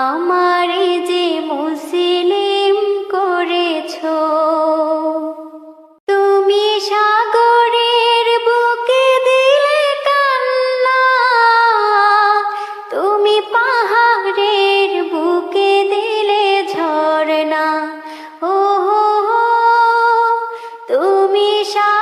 আমারে যে মুসলিম করেছ, তুমি সাগরের বুকে দিলে কান্না, তুমি পাহাড়ের বুকে দিলে ঝরনা ও তুমি সাগরের